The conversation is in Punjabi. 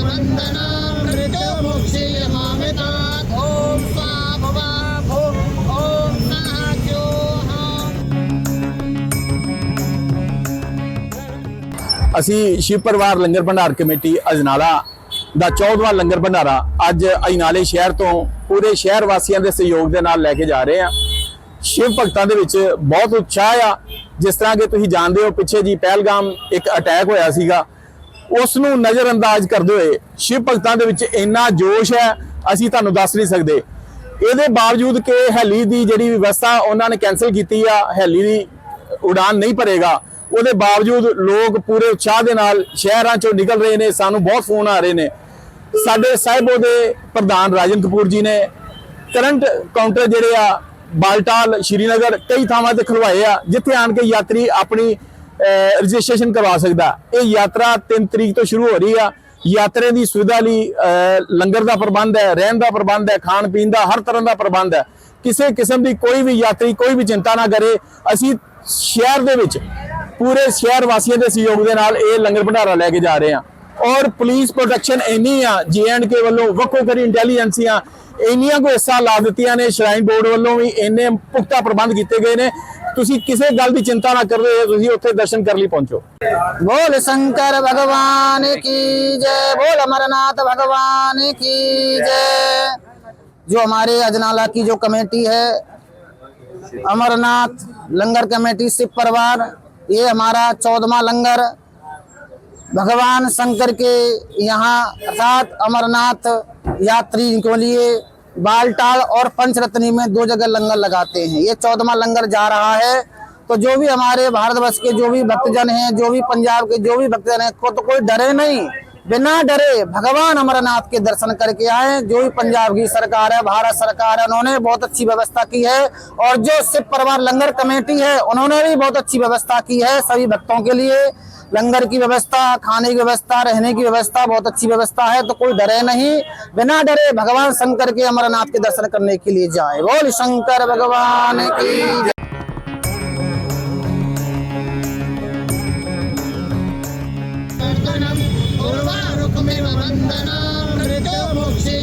वन्दनं ऋतुमुक्षीय मामितात् ॐ स्वाभवा भुं ॐ साहाज्योऽहम् ਅਸੀਂ ਸ਼ਿਵ ਪਰਿਵਾਰ ਲੰਗਰ ਭੰਡਾਰ ਕਮੇਟੀ ਅਜਨਾਲਾ ਦਾ 14ਵਾਂ ਲੰਗਰ ਭੰਡਾਰਾ ਅੱਜ ਅਜਨਾਲੇ ਸ਼ਹਿਰ ਤੋਂ ਪੂਰੇ ਸ਼ਹਿਰ ਵਾਸੀਆਂ ਦੇ ਸਹਿਯੋਗ ਦੇ ਨਾਲ ਲੈ ਕੇ ਜਾ ਰਹੇ ਹਾਂ ਸ਼ਿਵ ਭਗਤਾਂ ਦੇ ਵਿੱਚ ਬਹੁਤ ਉਤਸ਼ਾਹ ਆ ਜਿਸ ਤਰ੍ਹਾਂ ਕਿ ਤੁਸੀਂ ਜਾਣਦੇ ਹੋ ਪਿੱਛੇ ਜੀ ਪਹਿਲਗਾਮ ਇੱਕ ਅਟੈਕ ਹੋਇਆ ਸੀਗਾ ਉਸ ਨੂੰ ਨਜ਼ਰਅੰਦਾਜ਼ ਕਰਦੇ ਹੋਏ ਸ਼ਿਵ ਭਗਤਾਂ ਦੇ ਵਿੱਚ ਇੰਨਾ ਜੋਸ਼ ਹੈ, ਅਸੀਂ ਤੁਹਾਨੂੰ ਦੱਸ ਨਹੀਂ ਸਕਦੇ। ਇਹਦੇ ਬਾਵਜੂਦ ਕਿ ਹੈਲੀ ਦੀ ਜਿਹੜੀ ਵਿਵਸਥਾ ਉਹਨਾਂ ਨੇ ਕੈਨਸਲ ਕੀਤੀ ਆ ਹੈਲੀ ਦੀ ਉਡਾਨ ਨਹੀਂ ਭਰੇਗਾ, ਉਹਦੇ ਬਾਵਜੂਦ ਲੋਕ ਪੂਰੇ ਉਤਸ਼ਾਹ ਦੇ ਨਾਲ ਸ਼ਹਿਰਾਂ ਚੋਂ ਨਿਕਲ ਰਹੇ ਨੇ, ਸਾਨੂੰ ਬਹੁਤ ਫੋਨ ਆ ਰਹੇ ਨੇ। ਸਾਡੇ ਸਾਹਿਬੋ ਦੇ ਪ੍ਰਧਾਨ ਰਾਜਨ ਕਪੂਰ ਜੀ ਨੇ ਕਰੰਟ ਕਾਊਂਟਰ ਜਿਹੜੇ ਆ, ਬਾਲਟਾਲ, ਸ਼੍ਰੀਨਗਰ ਕਈ ਥਾਵਾਂ ਤੇ ਖਲਵਾਏ ਆ, ਜਿੱਥੇ ਆਣ ਕੇ ਯਾਤਰੀ ਆਪਣੀ ਰਜਿਸਟ੍ਰੇਸ਼ਨ ਕਰਵਾ ਸਕਦਾ। ਇਹ ਯਾਤਰਾ 3 ਤਰੀਕ ਤੋਂ ਸ਼ੁਰੂ ਹੋ ਰਹੀ ਆ। ਯਾਤਰੇ ਦੀ ਸੁਵਿਧਾ ਲਈ ਲੰਗਰ ਦਾ ਪ੍ਰਬੰਧ ਹੈ, ਰਹਿਣ ਦਾ ਪ੍ਰਬੰਧ ਹੈ, ਖਾਣ ਪੀਣ ਦਾ ਹਰ ਤਰ੍ਹਾਂ ਦਾ ਪ੍ਰਬੰਧ ਹੈ। ਕਿਸੇ ਕਿਸਮ ਦੀ ਕੋਈ ਵੀ ਯਾਤਰੀ, ਕੋਈ ਵੀ ਚਿੰਤਾ ਨਾ ਕਰੇ। ਅਸੀਂ ਸ਼ਹਿਰ ਦੇ ਵਿੱਚ, ਪੂਰੇ ਸ਼ਹਿਰ ਵਾਸੀਆਂ ਦੇ ਸਹਿਯੋਗ ਦੇ ਨਾਲ ਇਹ ਲੰਗਰ ਭੰਡਾਰਾ ਲੈ ਕੇ ਜਾ ਰਹੇ ਹਾਂ। ਔਰ ਪੁਲਿਸ ਪ੍ਰੋਟੈਕਸ਼ਨ ਇੰਨੀ ਆ ਕੇ ਵੱਲੋਂ ਵੱਖੋ ਕਰੀ ਇੰਟੈਲੀਜੈਂਸੀਆਂ ਇੰਨੀਆਂ ਕੋ ਹਿੱਸਾ ਲਾ ਦਿੱਤੀਆਂ ਨੇ, ਸ਼ਰਾਈਨ ਬੋਰਡ ਵੱਲੋਂ ਵੀ ਇੰਨੇ ਪੁਖਤਾ ਪ੍ਰਬੰਧ ਕੀਤੇ ਗਏ ਨੇ। ਤੁਸੀਂ ਕਿਸੇ ਗੱਲ ਦੀ ਚਿੰਤਾ ਨਾ ਕਰਦੇ ਹੋਏ ਤੁਸੀਂ ਉੱਥੇ ਦਰਸ਼ਨ ਕਰਨ ਲਈ ਪਹੁੰਚੋ बोल शंकर भगवान की जय बोल अमरनाथ भगवान की जय जो हमारे अजनाला की जो कमेटी है अमरनाथ लंगर कमेटी शिव परिवार ये हमारा चौदमा लंगर भगवान शंकर के यहाँ अर्थात अमरनाथ यात्री के लिए बालटाल और पंचरत्नी में दो जगह लंगर लगाते हैं। ये चौदमा लंगर जा रहा है। तो जो भी हमारे भारतवर्ष के जो भी भक्तजन हैं, जो भी पंजाब के जो भी भक्तजन हैं, को तो कोई डरे नहीं। बिना डरे भगवान अमरनाथ के दर्शन करके आए। जो भी पंजाब की सरकार है, भारत सरकार है, उन्होंने बहुत अच्छी व्यवस्था की है। और जो शिव परिवार लंगर कमेटी है, उन्होंने भी बहुत अच्छी व्यवस्था की है सभी भक्तों के लिए। लंगर की व्यवस्था, खाने की व्यवस्था, रहने की व्यवस्था बहुत अच्छी व्यवस्था है तो कोई डरे नहीं। बिना डरे भगवान शंकर के अमरनाथ के दर्शन करने के लिए जाए। बोल शंकर भगवान की मोक्षे